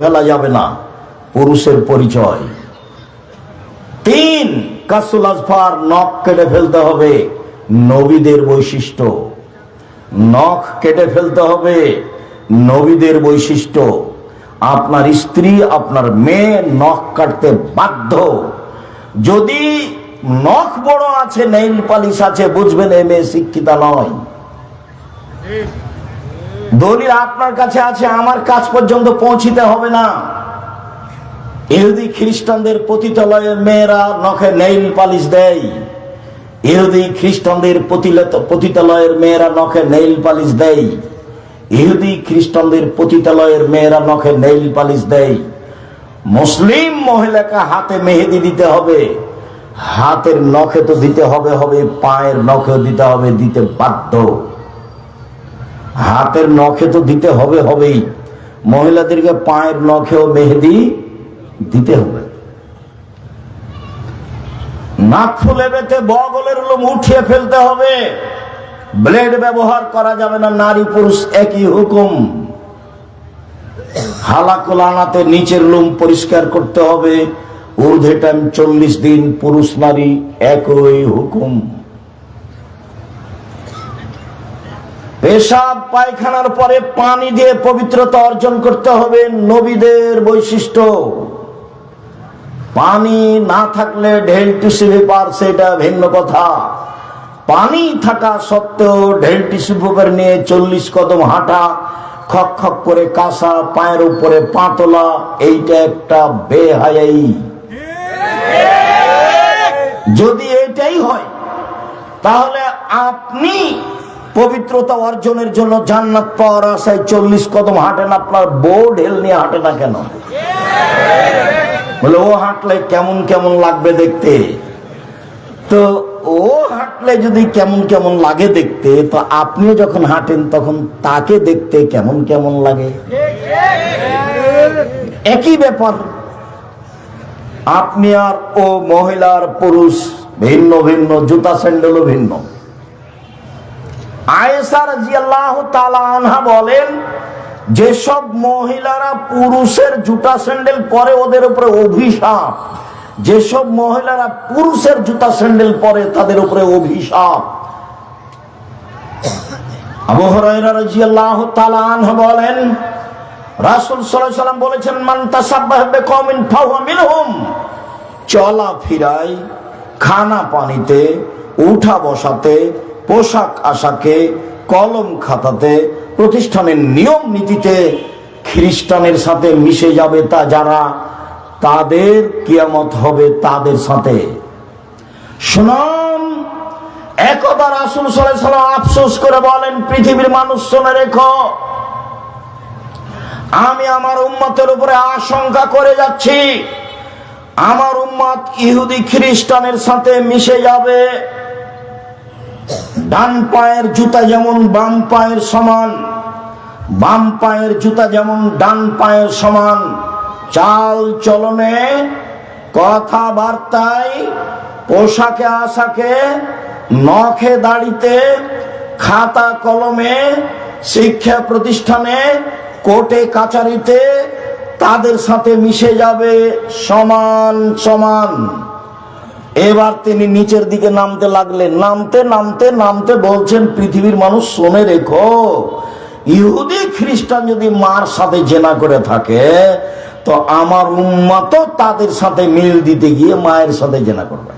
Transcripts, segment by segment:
ফেলা যাবে না? পুরুষের পরিচয়। তিন, কাসুল আজফার নখ কেটে ফেলতে হবে। নবীদের বৈশিষ্ট্য। নখ কেটে ফেলতে হবে। নবীদের বৈশিষ্ট্য। আপনার স্ত্রী, আপনার মেয়ে নখ কাটতে বাধ্য। যদি নখ বড় আছে, নেইল পালিশ আছে, বুঝবেন এ মেয়ে শিক্ষিতা নয়। দলিল আপনার কাছে আছে, আমার কাজ পর্যন্ত পৌঁছিতে হবে না। ইহুদি খ্রিস্টানদের পতিতালয়ের মেয়েরা নখে নেইল পালিশ দেয়। ইহুদি খ্রিস্টানদের পতিতালয়ের মেয়েরা নখে নেইল পালিশ দেয়। ইহুদি খ্রিস্টানদের পতিতালয়ের মেয়েরা নখে নেইল পালিশ দেয়। মুসলিম মহিলাকে হাতে মেহেদি দিতে হবে। হাতের নখে তো দিতে হবে হবে পায়ের নখেও দিতে হবে, দিতে বাধ্য। হাতের নখে তো দিতে হবে, হবেই। মহিলাদেরকে পায়ের নখেও মেহেদি দিতে হবে। নাক ফুলে বেতে বগলের লোম উঠিয়ে ফেলতে হবে। ব্লেড ব্যবহার করা যাবে না, নারী পুরুষ একই হুকুম। হালাকুল আনাতে নিচের লোম পরিষ্কার করতে হবে। ঊর্ধ্বে টাইম চল্লিশ দিন পুরুষ নারী একই হুকুম। পেশাব পায়খানার পরে পানি দিয়ে পবিত্রতা অর্জন করতে হবে নবীদের বৈশিষ্ট্য। পানি না থাকলে ঢেল টিস্যু পেপার সেটা ভিন্ন কথা। পানি থাকা সত্ত্বেও ঢেল টিস্যু পেপার নিয়ে চল্লিশ কদম হাঁটা, খক খক করে কাঁসা, পায়ের উপরে পাতলা এইটা একটা বেহায়াই। যদি এটাই হয়, তাহলে আপনি পবিত্রতা অর্জনের জন্য জান্নাত পাওয়ার আশায় চল্লিশ কদম হাঁটেন, আপনার বউ ঢেল নিয়ে হাঁটে না কেন? বলে, ও হাঁটলে কেমন কেমন লাগবে দেখতে? তো ও হাঁটলে যদি কেমন কেমন লাগে দেখতে, তো আপনিও যখন হাঁটেন তখন তাকে দেখতে কেমন কেমন লাগে? একই ব্যাপার। আপনি আর ও মহিলার পুরুষ ভিন্ন ভিন্ন, জুতা স্যান্ডেলও ভিন্ন। তাআলা আনহা বলেন, যেসব মহিলারা পুরুষের জুতা স্যান্ডেল পরে ওদের উপরে অভিশাপ, যেসব মহিলারা পুরুষের জুতা স্যান্ডেল পরে তাদের উপরে অভিশাপ। বলেন, রাসূল বলেছেন চলা খানা পানিতে, উঠা বসাতে পোশাক আশাকে কলম খাতাতে, প্রতিষ্ঠানের নিয়ম নীতিতে খ্রিস্টানের সাথে মিশে যাবে তা যারা, তাদের কিয়ামত হবে তাদের সাথে। শুনান, একবার আসুন রাসুল সাল্লাম আফসোস করে বলেন, পৃথিবীর মানুষ শুনে রেখো, আমি আমার উম্মতের উপরে আশঙ্কা করে যাচ্ছি, আমার উম্মত ইহুদি খ্রিস্টানের সাথে মিশে যাবে। ডান পায়ের জুতা যেমন বাম পায়ের সমান, বাম পায়ের জুতা যেমন ডান পায়ের সমান, চাল চলনে কথাবার্তায়, পোশাকে আশাকে, নখে দাড়িতে, খাতা কলমে, শিক্ষা প্রতিষ্ঠানে, কোর্টে কাচারিতে, তাদের সাথে মিশে যাবে সমান সমান। এবার তিনি নিচের দিকে নামতে লাগলেন। নামতে নামতে নামতে বলছেন, পৃথিবীর মানুষ শোনে রেখো। ইহুদি, খ্রিস্টান যদি মার সাথে জেনা করে থাকে, তো আমার উম্মাত তাদের সাথে মিল দিতে গিয়ে মায়ের সাথে জেনা করবে।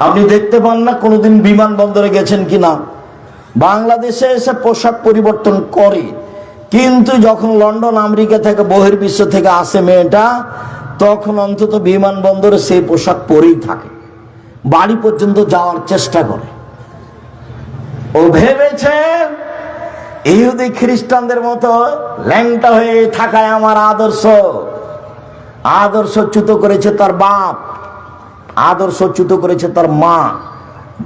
আপনি দেখতে পান না কোনোদিন বিমানবন্দরে গেছেন কিনা বাংলাদেশে এসে পোশাক পরিবর্তন করে। কিন্তু যখন লন্ডন, আমেরিকা থেকে বহির্বিশ্ব থেকে আসে মেয়েটা তখন অন্তত বিমানবন্দরে সেই পোশাক পরেই থাকে। বাড়ি পর্যন্ত যাওয়ার চেষ্টা করে। ও ভেবেছে, ইহুদি খ্রিস্টানদের মতো ল্যাংটা হয়ে থাকায় আমার আদর্শ। আদর্শ চ্যুত করেছে তার বাপ। আদর্শ চ্যুত করেছে তার মা।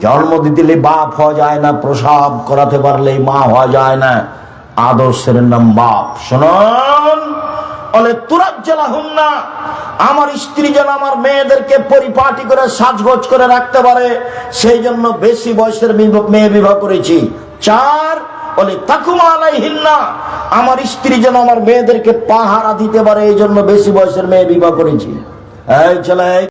জন্ম দিতে বাপ হওয়া যায় না, প্রসাব করাতে পারলেই মা হওয়া যায় না। আদর্শের নাম বাপ। শুনুন। আমার স্ত্রী যেন আমার মেয়েদেরকে পরিপাটি করে সাজগোজ করে রাখতে পারে, সেই জন্য বেশি বয়সের মেয়ে বিবাহ করেছি। চার, বলে, তাকুমা আলাইহিন না আমার স্ত্রী যেন আমার মেয়েদেরকে পাহারা দিতে পারে, এই জন্য বেশি বয়সের মেয়ে বিবাহ করেছি।